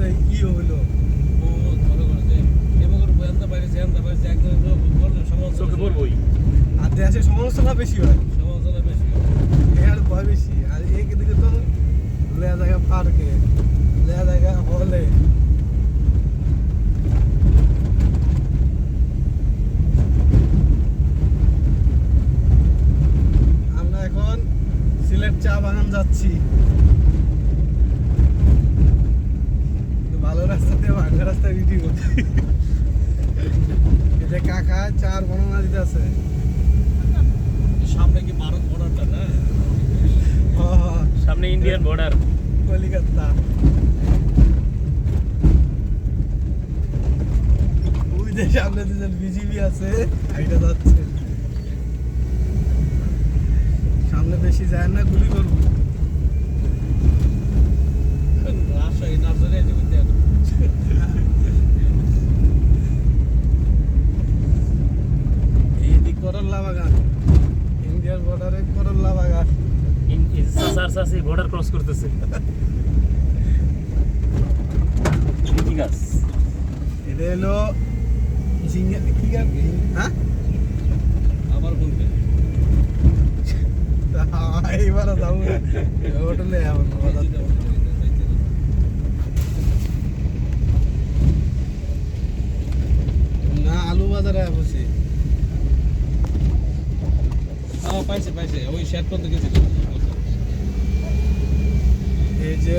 তো ই হইল। আর দেশে সমস্যাটা বেশি হয়। সমালোচনা বেশি হয়। ভয় বেশি। আর একদিকে তো লেয়া জায়গা পার্কে। লেয়া জায়গা বলে আমরা এখন সিলেট চা বাগান যাচ্ছি। ভাঙ্গা এটা কাকা চার বর্ণনা দিতে আছে। সামনে কি ভারত বর্ডারটা না? সামনে ইন্ডিয়ান বর্ডার কলিকাতা। ওই যে সামনে দুজন বিজিবি আছে যাচ্ছে। সামনে বেশি যায় না গুলি করব রাজশাহী নার্সারি আছে বুঝতে এইদিক করল্লা বাগান ইন্ডিয়ার বর্ডারে করল্লা বাগান চাচার চাচি বর্ডার ক্রস করতেছে। কি গাছ এটা হলো ঝিঙ্গা কি গান? হ্যাঁ? আবার বলবে। এইবার যাব হোটেলে আমার না আলু বাজারে বসে পাইছে পাইছে ওই শেয়ার করতে গেছিল। এই যে